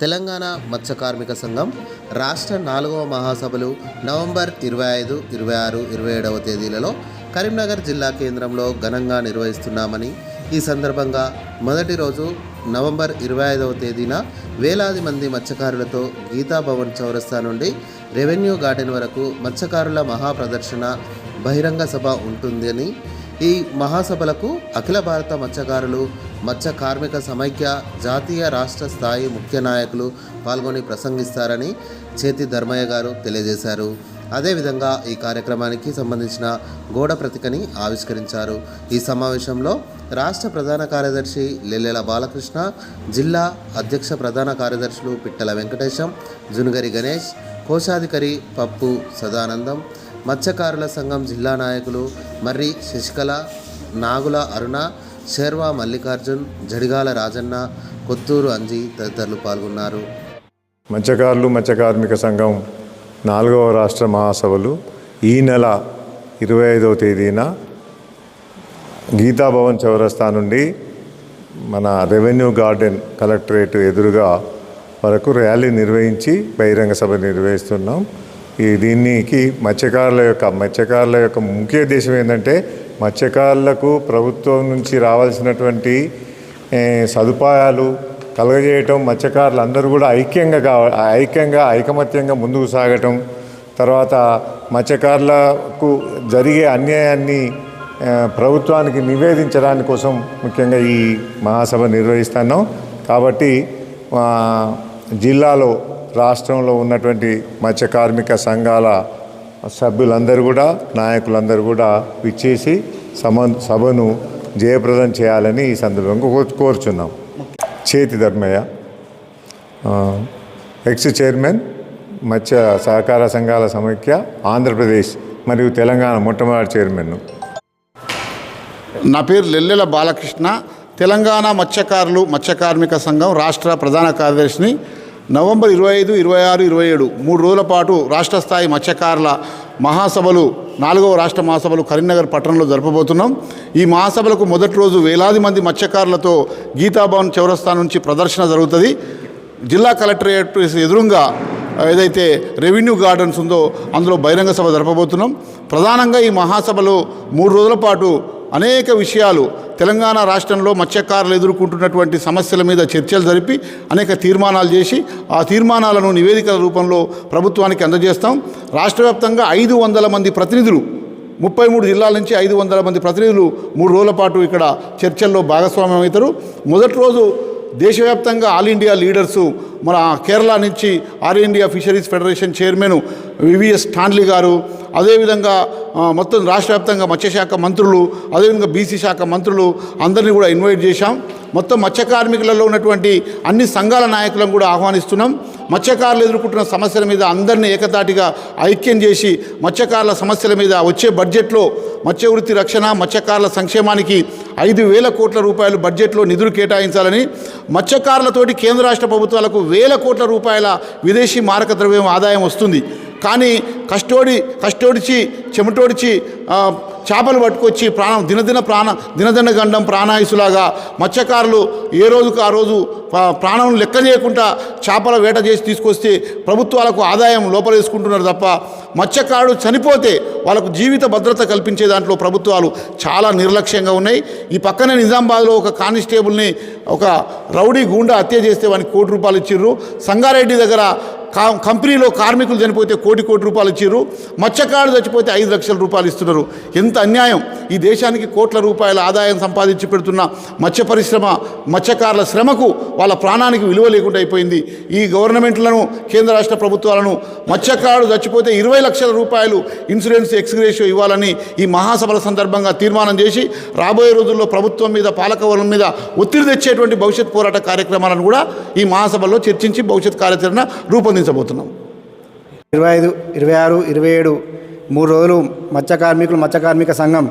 తెలంగాణ మత్స్య కార్మిక సంఘం రాష్ట్ర నాలుగవ మహాసభలు నవంబర్ ఇరవై ఐదు ఇరవై ఆరు ఇరవై ఏడవ తేదీలలో కరీంనగర్ జిల్లా కేంద్రంలో ఘనంగా నిర్వహిస్తున్నామని ఈ సందర్భంగా మొదటి రోజు నవంబర్ ఇరవై ఐదవ తేదీన వేలాది మంది మత్స్యకారులతో గీతాభవన్ చౌరస్తా నుండి రెవెన్యూ గార్డెన్ వరకు మత్స్యకారుల మహాప్రదర్శన బహిరంగ సభ ఉంటుందని ఈ మహాసభలకు అఖిల భారత మత్స్యకారులు మత్స్య కార్మిక సమైక్య జాతీయ రాష్ట్ర స్థాయి ముఖ్య నాయకులు పాల్గొని ప్రసంగిస్తారని చేతి ధర్మయ్య గారు తెలియజేశారు. అదేవిధంగా ఈ కార్యక్రమానికి సంబంధించిన గోడ ప్రతికని ఆవిష్కరించారు. ఈ సమావేశంలో రాష్ట్ర ప్రధాన కార్యదర్శి లెల్లెల బాలకృష్ణ జిల్లా అధ్యక్ష ప్రధాన కార్యదర్శులు పిట్టల వెంకటేశం జునుగరి గణేష్ కోశాధికారి పప్పు సదానందం మత్స్యకారుల సంఘం జిల్లా నాయకులు మర్రి శశికళ నాగుల అరుణ శేర్వా మల్లికార్జున్ జడిగాల రాజన్న కొత్తూరు అంజీ తదితరులు పాల్గొన్నారు. మత్స్యకారులు మత్స్య కార్మిక సంఘం నాలుగవ రాష్ట్ర మహాసభలు ఈ నెల ఇరవై ఐదవ తేదీన గీతాభవన్ చౌరస్తా నుండి మన రెవెన్యూ గార్డెన్ కలెక్టరేట్ ఎదురుగా వరకు ర్యాలీ నిర్వహించి బహిరంగ సభ నిర్వహిస్తున్నాం. ఈ దీనికి మత్స్యకారుల యొక్క మత్స్యకారుల యొక్క ముఖ్య ఉద్దేశం ఏంటంటే మత్స్యకారులకు ప్రభుత్వం నుంచి రావాల్సినటువంటి సదుపాయాలు కలుగజేయటం మత్స్యకారులు అందరూ కూడా ఐక్యంగా కావ ఐక్యంగా ఐకమత్యంగా ముందుకు సాగటం తర్వాత మత్స్యకారులకు జరిగే అన్యాయాన్ని ప్రభుత్వానికి నివేదించడానికి కోసం ముఖ్యంగా ఈ మహాసభ నిర్వహిస్తున్నాం. కాబట్టి జిల్లాలో రాష్ట్రంలో ఉన్నటువంటి మత్స్య కార్మిక సంఘాల సభ్యులందరూ కూడా నాయకులందరూ కూడా విచ్చేసి సమ సభను జయప్రదం చేయాలని ఈ సందర్భంగా కో- కోరుచున్నాం. చేతి ధర్మయ్య ఎక్స్ చైర్మన్ మత్స్య సహకార సంఘాల సమైక్య ఆంధ్రప్రదేశ్ మరియు తెలంగాణ మొట్టమొదటి చైర్మన్. నా పేరు లెల్లెల బాలకృష్ణ. తెలంగాణ మత్స్యకారులు మత్స్య కార్మిక సంఘం రాష్ట్ర ప్రధాన కార్యదర్శిని నవంబర్ ఇరవై ఐదు ఇరవై ఆరు ఇరవై ఏడు మూడు రోజుల పాటు రాష్ట్ర స్థాయి మత్స్యకారుల మహాసభలు నాలుగవ రాష్ట్ర మహాసభలు కరీంనగర్ పట్టణంలో జరపబోతున్నాం. ఈ మహాసభలకు మొదటి రోజు వేలాది మంది మత్స్యకారులతో గీతాభవన్ చౌరస్తా నుంచి ప్రదర్శన జరుగుతుంది. జిల్లా కలెక్టరేట్ ఎదురుగా ఏదైతే రెవెన్యూ గార్డెన్స్ ఉందో అందులో బహిరంగ సభ జరపబోతున్నాం. ప్రధానంగా ఈ మహాసభలో మూడు రోజుల పాటు అనేక విషయాలు తెలంగాణ రాష్ట్రంలో మత్స్యకారులు ఎదుర్కొంటున్నటువంటి సమస్యల మీద చర్చలు జరిపి అనేక తీర్మానాలు చేసి ఆ తీర్మానాలను నివేదికల రూపంలో ప్రభుత్వానికి అందజేస్తాం. రాష్ట్ర వ్యాప్తంగా ఐదు వందల మంది ప్రతినిధులు ముప్పై మూడు జిల్లాల నుంచి ఐదు వందల మంది ప్రతినిధులు మూడు రోజుల పాటు ఇక్కడ చర్చల్లో భాగస్వామ్యం అవుతారు మొదటి రోజు దేశవ్యాప్తంగా ఆల్ ఇండియా లీడర్సు మన కేరళ నుంచి All India Fisheries Federation chairman VVS Stanley గారు అదేవిధంగా మొత్తం రాష్ట్ర వ్యాప్తంగా మత్స్యశాఖ మంత్రులు అదేవిధంగా బీసీ శాఖ మంత్రులు అందరినీ కూడా ఇన్వైట్ చేశాం. మొత్తం మత్స్య కార్మికులలో ఉన్నటువంటి అన్ని సంఘాల నాయకులను కూడా ఆహ్వానిస్తున్నాం. మత్స్యకారులు ఎదుర్కొంటున్న సమస్యల మీద అందరినీ ఏకతాటిగా ఐక్యం చేసి మత్స్యకారుల సమస్యల మీద వచ్చే బడ్జెట్లో మత్స్య వృత్తి రక్షణ మత్స్యకారుల సంక్షేమానికి ఐదు వేల కోట్ల రూపాయలు బడ్జెట్లో నిధులు కేటాయించాలని మత్స్యకారులతోటి కేంద్ర రాష్ట్ర ప్రభుత్వాలకు వేల కోట్ల రూపాయల విదేశీ మారక ద్రవ్యం ఆదాయం వస్తుంది. కానీ కష్టోడి కష్టోడిచి చెమటోడిచి చేపలు పట్టుకొచ్చి ప్రాణం దినదిన ప్రాణ దినదిన గండం ప్రాణాయుసులాగా మత్స్యకారులు ఏ రోజుకు ఆ రోజు ప్రాణం లెక్క చేయకుండా చేపల వేట చేసి తీసుకొస్తే ప్రభుత్వాలకు ఆదాయం లోపలేసుకుంటున్నారు తప్ప మత్స్యకారుడు చనిపోతే వాళ్ళకు జీవిత భద్రత కల్పించే దాంట్లో ప్రభుత్వాలు చాలా నిర్లక్ష్యంగా ఉన్నాయి. ఈ పక్కనే నిజామాబాద్లో ఒక కానిస్టేబుల్ని ఒక రౌడీ గూండా హత్య చేస్తే వానికి కోటి రూపాయలు ఇచ్చిర్రు. సంగారెడ్డి దగ్గర కంపెనీలో కార్మికులు చనిపోతే కోటి కోటి రూపాయలు ఇచ్చిర్రు మత్స్యకారుడు చచ్చిపోతే ఐదు లక్షల రూపాయలు ఇస్తున్నారు. ఎంత అన్యాయం. ఈ దేశానికి కోట్ల రూపాయల ఆదాయం సంపాదించి పెడుతున్న మత్స్య పరిశ్రమ మత్స్యకారుల శ్రమకు వాళ్ళ ప్రాణానికి విలువ లేకుండా అయిపోయింది. ఈ గవర్నమెంట్లను కేంద్ర రాష్ట్ర ప్రభుత్వాలను మత్స్యకారుడు చచ్చిపోతే ఇరవై లక్షల రూపాయలు ఇన్సూరెన్స్ ఎక్స్గ్రేషియో ఇవ్వాలని ఈ మహాసభల సందర్భంగా తీర్మానం చేసి రాబోయే రోజుల్లో ప్రభుత్వం మీద పాలకవర్గం మీద ఒత్తిడి తెచ్చేటువంటి భవిష్యత్ పోరాట కార్యక్రమాలను కూడా ఈ మహాసభల్లో చర్చించి భవిష్యత్ కార్యాచరణ రూపొందించబోతున్నాం ఇరవై ఐదు ఇరవై ఆరు ఇరవై ఏడు మూడు రోజులు మత్స్య కార్మికులు మత్స్య కార్మిక సంఘం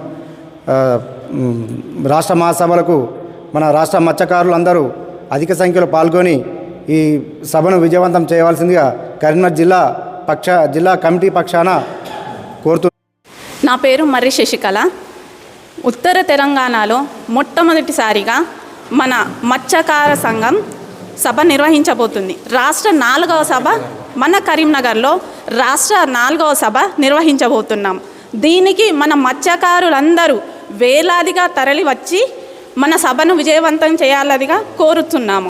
రాష్ట్ర మహాసభలకు మన రాష్ట్ర మత్స్యకారులు అందరూ అధిక సంఖ్యలో పాల్గొని ఈ సభను విజయవంతం చేయవలసిందిగా కరీంనగర్ జిల్లా పక్ష జిల్లా కమిటీ పక్షాన కోరుతూ నా పేరు మర్రి శశికళ. ఉత్తర తెలంగాణలో మొట్టమొదటిసారిగా మన మత్స్యకార సంఘం సభ నిర్వహించబోతుంది. రాష్ట్ర నాలుగవ సభ మన కరీంనగర్లో రాష్ట్ర నాలుగవ సభ నిర్వహించబోతున్నాం. దీనికి మన మత్స్యకారులందరూ వేలాదిగా తరలి వచ్చి మన సభను విజయవంతం చేయాలదిగా కోరుతున్నాము.